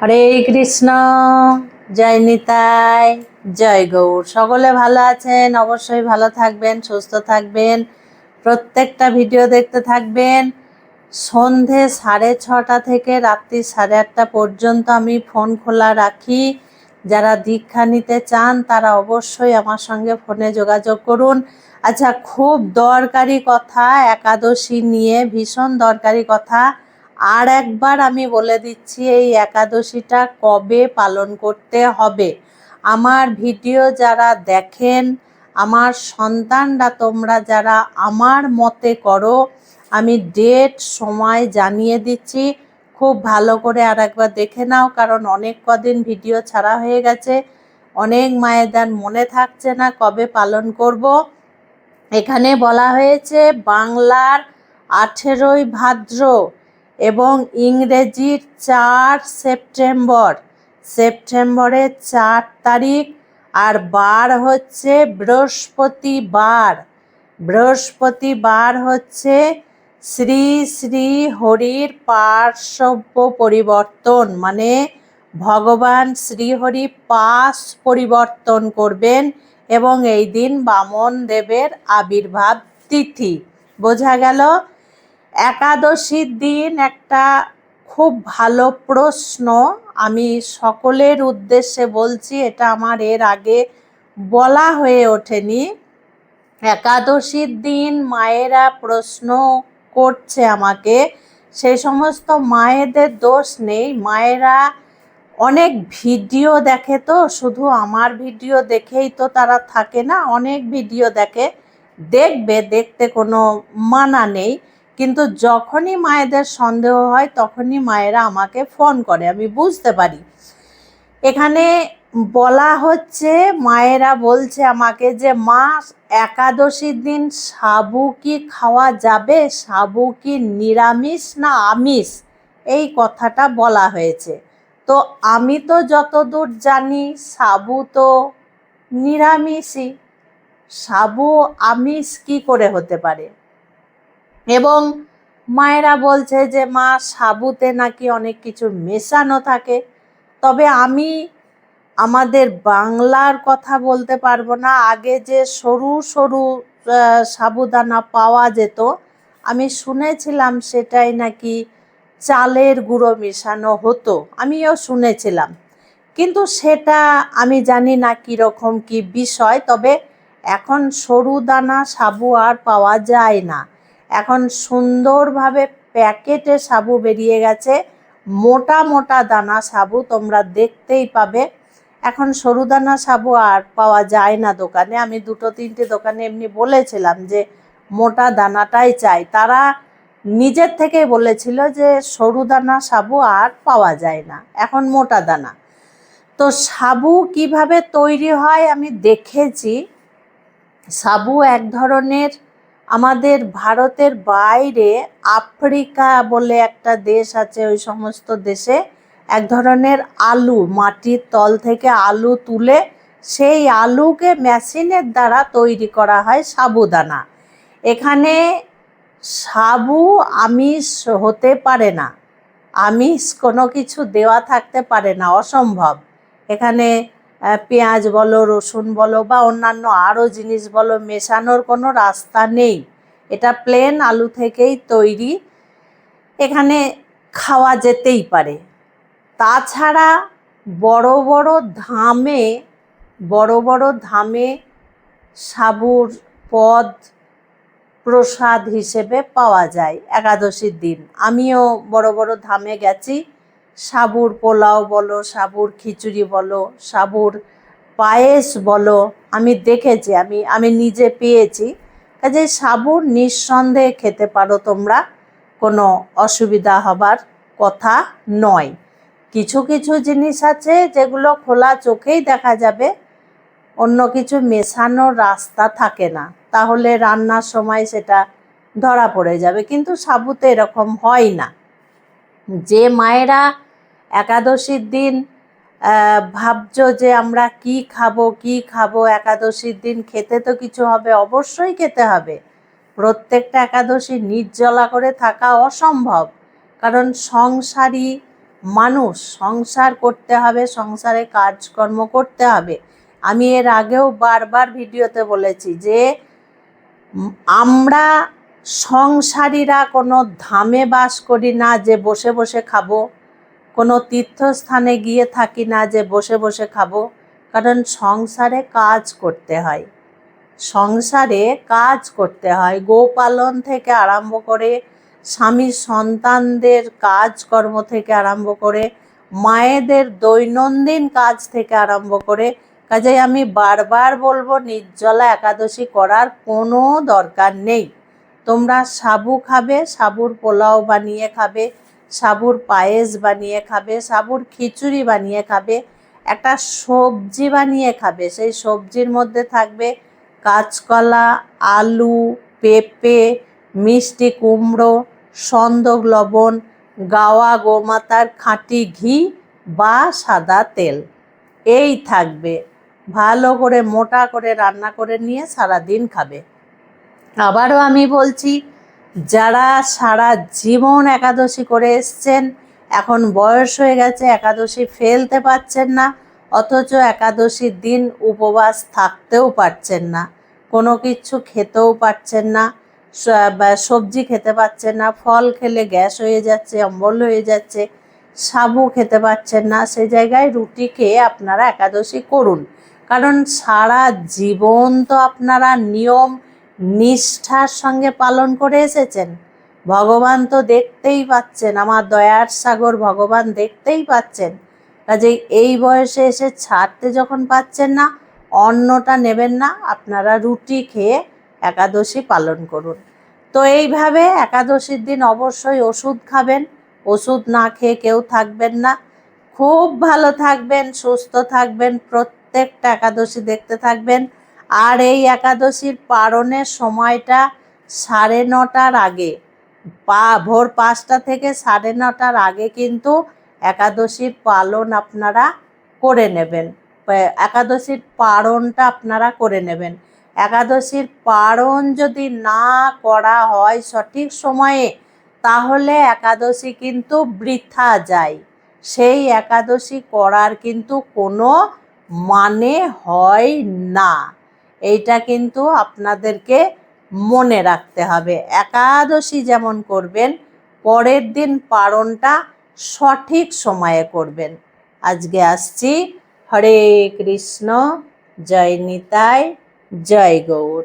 হরে কৃষ্ণ, জয় নিতাই, জয় গৌর। সকলে ভালো আছেন, অবশ্যই ভালো থাকবেন, সুস্থ থাকবেন। প্রত্যেকটা ভিডিও দেখতে থাকবেন। সন্ধে সাড়ে ছটা থেকে রাত্রি সাড়ে আটটা পর্যন্ত আমি ফোন খোলা রাখি। যারা দীক্ষা নিতে চান, তারা অবশ্যই আমার সঙ্গে ফোনে যোগাযোগ করুন। আচ্ছা খুব দরকারি কথা, একাদশী নিয়ে ভীষণ দরকারি কথা। আর একবার আমি বলে দিচ্ছি, এই একাদশীটা কবে পালন করতে হবে? আমার ভিডিও যারা দেখেন, আমার সন্তানরা তোমরা যারা আমার মতে করো, আমি ডেট, সময় জানিয়ে দিচ্ছি। খুব ভালো করে আর একবার দেখে নাও, কারণ অনেক কদিন ভিডিও ছাড়া হয়ে গেছে। অনেক মায়েদের মনে থাকছে না কবে পালন করব। এখানে বলা হয়েছে, বাংলার আঠেরোই ভাদ্র। এবং ইংরেজির চার সেপ্টেম্বর। সেপ্টেম্বরের চার তারিখ আর বার হচ্ছে বৃহস্পতিবার। বৃহস্পতিবার হচ্ছে শ্রী শ্রী হরির পার্শ্বব্য পরিবর্তন মানে ভগবান শ্রীহরি পাশ পরিবর্তন করবেন এবং এই দিন বামন দেবের আবির্ভাব তিথি। বোঝা গেল একাদশীর দিন একটা খুব ভালো প্রশ্ন। আমি সকলের উদ্দেশ্যে বলছি, এটা আমার এর আগে বলা হয়ে ওঠেনি। একাদশীর দিন মায়েরা প্রশ্ন করছে আমাকে সেই সমস্ত মায়েদের দোষ নেই। মায়েরা অনেক ভিডিও দেখে তো, শুধু আমার ভিডিও দেখেই তো তারা থাকে না, অনেক ভিডিও দেখে। দেখবে, দেখতে কোনো মানা নেই। কিন্তু যখনই মায়েদের সন্দেহ হয়, তখনই মায়েরা আমাকে ফোন করে। আমি বুঝতে পারি। এখানে বলা হচ্ছে, মায়েরা বলছে আমাকে যে, মা, একাদশীর দিন সাবু কি খাওয়া যাবে? সাবু কি নিরামিষ না আমিষ? এই কথাটা বলা হয়েছে। তো আমি তো যতদূর জানি, সাবু তো নিরামিষই। সাবু আমিষ কি করে হতে পারে? এবং মায়েরা বলছে যে, মা, সাবুতে নাকি অনেক কিছু মেশানো থাকে। তবে আমি আমাদের বাংলার কথা বলতে পারব না। আগে যে সরু সরু সাবুদানা পাওয়া যেত, আমি শুনেছিলাম সেটাই নাকি চালের গুঁড়ো মেশানো হতো। আমিও শুনেছিলাম। কিন্তু সেটা আমি জানি না কীরকম কি বিষয়, তবে এখন সরু দানা সাবু আর পাওয়া যায় না। এখন সুন্দরভাবে প্যাকেটে সাবু বেরিয়ে গেছে। মোটা মোটা দানা সাবু তোমরা দেখতেই পাবে। এখন সরু দানা সাবু আর পাওয়া যায় না দোকানে। আমি দুটো তিনটে দোকানে এমনি বলেছিলাম যে মোটা দানাটাই চাই। তারা নিজের থেকেই বলেছিল যে সরু দানা সাবু আর পাওয়া যায় না। এখন মোটা দানা। তো সাবু কীভাবে তৈরি হয় আমি দেখেছি। সাবু এক ধরনের আমাদের ভারতের বাইরে আফ্রিকা বলে একটা দেশ আছে ওই সমস্ত দেশে, এক ধরনের আলু, মাটির তল থেকে আলু তুলে সেই আলুকে মেশিনের দ্বারা তৈরি করা হয় সাবুদানা। এখানে সাবু, আমিষ হতে পারে না। আমিষ কোনো কিছু দেওয়া থাকতে পারে না, অসম্ভব। এখানে পেঁয়াজ বলো, রসুন বলো বা অন্যান্য আরও জিনিস বলো, মেশানোর কোনো রাস্তা নেই। এটা প্লেন আলু থেকেই তৈরি। এখানে খাওয়া যেতেই পারে। তাছাড়া বড় বড় ধামে, বড় বড় ধামে সাবুর পদ প্রসাদ হিসেবে পাওয়া যায় একাদশীর দিন। আমিও বড় বড় ধামে গেছি। সাবুর পোলাও বলো, সাবুর খিচুড়ি বলো, সাবুর পায়েস বলো, আমি দেখেছি, আমি আমি নিজে পেয়েছি। কাজে সাবুর নিঃসন্দেহে খেতে পারো তোমরা, কোনো অসুবিধা হবার কথা নয়। কিছু কিছু জিনিস আছে যেগুলো খোলা চোখেই দেখা যাবে, অন্য কিছু মেশানোর রাস্তা থাকে না। তাহলে রান্নার সময় সেটা ধরা পড়ে যাবে, কিন্তু সাবুতে এরকম হয় না। যে মায়েরা একাদশীর দিন ভাবছ যে আমরা কি খাব কি খাব, একাদশীর দিন খেতে তো কিছু হবে, অবশ্যই খেতে হবে। প্রত্যেকটা একাদশী নির্জলা করে থাকা অসম্ভব। কারণ সংসারী মানুষ, সংসার করতে হবে, সংসারে কাজকর্ম করতে হবে। আমি এর আগেও বারবার ভিডিওতে বলেছি যে আমরা সংসারীরা কোনো ধামে বাস করি না যে বসে বসে খাব। কোনো তীর্থস্থানে গিয়ে থাকি না যে বসে বসে খাব। কারণ সংসারে কাজ করতে হয়। সংসারে কাজ করতে হয়। গোপালন থেকে আরম্ভ করে স্বামী সন্তানদের কাজকর্ম থেকে আরম্ভ করে, মায়েদের দৈনন্দিন কাজ থেকে আরম্ভ করে। কাজেই আমি বারবার বলব, নির্জলা একাদশী করার কোনো দরকার নেই। তোমরা সাবু খাবে, সাবুর পোলাও বানিয়ে খাবে, সাবুর পায়েস বানিয়ে খাবে, সাবুর খিচুড়ি বানিয়ে খাবে, একটা সবজি বানিয়ে খাবে। সেই সবজির মধ্যে থাকবে কাঁচকলা, আলু, পেঁপে, মিষ্টি কুমড়ো, সন্দক লবণ, গাওয়া গোমাতার খাঁটি ঘি বা সাদা তেল। এই থাকবে। ভালো করে মোটা করে রান্না করে নিয়ে সারাদিন খাবে। আবারও আমি বলছি, যারা সারা জীবন একাদশী করে এসছেন, এখন বয়স হয়ে গেছে, একাদশী ফেলতে পারছেন না, অথচ একাদশীর দিন উপবাস থাকতেও পারছেন না, কোনো কিছু খেতেও পারছেন না সবজি খেতে পারছেন না, ফল খেলে গ্যাস হয়ে যাচ্ছে, অম্বল হয়ে যাচ্ছে, সাবু খেতে পারছেন না, সে জায়গায় রুটি খেয়ে আপনারা একাদশী করুন। কারণ সারা জীবন তো আপনারা নিয়ম নিষ্ঠার সঙ্গে পালন করে এসেছেন। ভগবান তো দেখতেই পাচ্ছেন, আমার দয়ার সাগর ভগবান দেখতেই পাচ্ছেন। কাজে এই বয়সে এসে ছাড়তে যখন পাচ্ছেন না, অন্নটা নেবেন না, আপনারা রুটি খেয়ে একাদশী পালন করুন। তো এইভাবে একাদশীর দিন অবশ্যই ওষুধ খাবেন, ওষুধ না খেয়ে কেউ থাকবেন না। খুব ভালো থাকবেন, সুস্থ থাকবেন, প্রত্যেকটা একাদশী দেখতে থাকবেন। আর এই একাদশীর পারণের সময়টা সাড়ে নটার আগে। পা, ভোর পাঁচটা থেকে সাড়ে নটার আগে কিন্তু একাদশীর পালন আপনারা করে নেবেন। একাদশীর পারণটা আপনারা করে নেবেন। একাদশীর পারণ যদি না করা হয় সঠিক সময়ে, তাহলে একাদশী কিন্তু বৃথা যায়। সেই একাদশী করার কিন্তু কোনো মানে হয় না। এইটা কিন্তু আপনাদেরকে মনে রাখতে হবে। একাদশী যেমন করবেন, পরের দিন পারণটা সঠিক সময়ে করবেন। আজকে আসছি। হরে কৃষ্ণ, জয় নিতাই, জয় গৌর।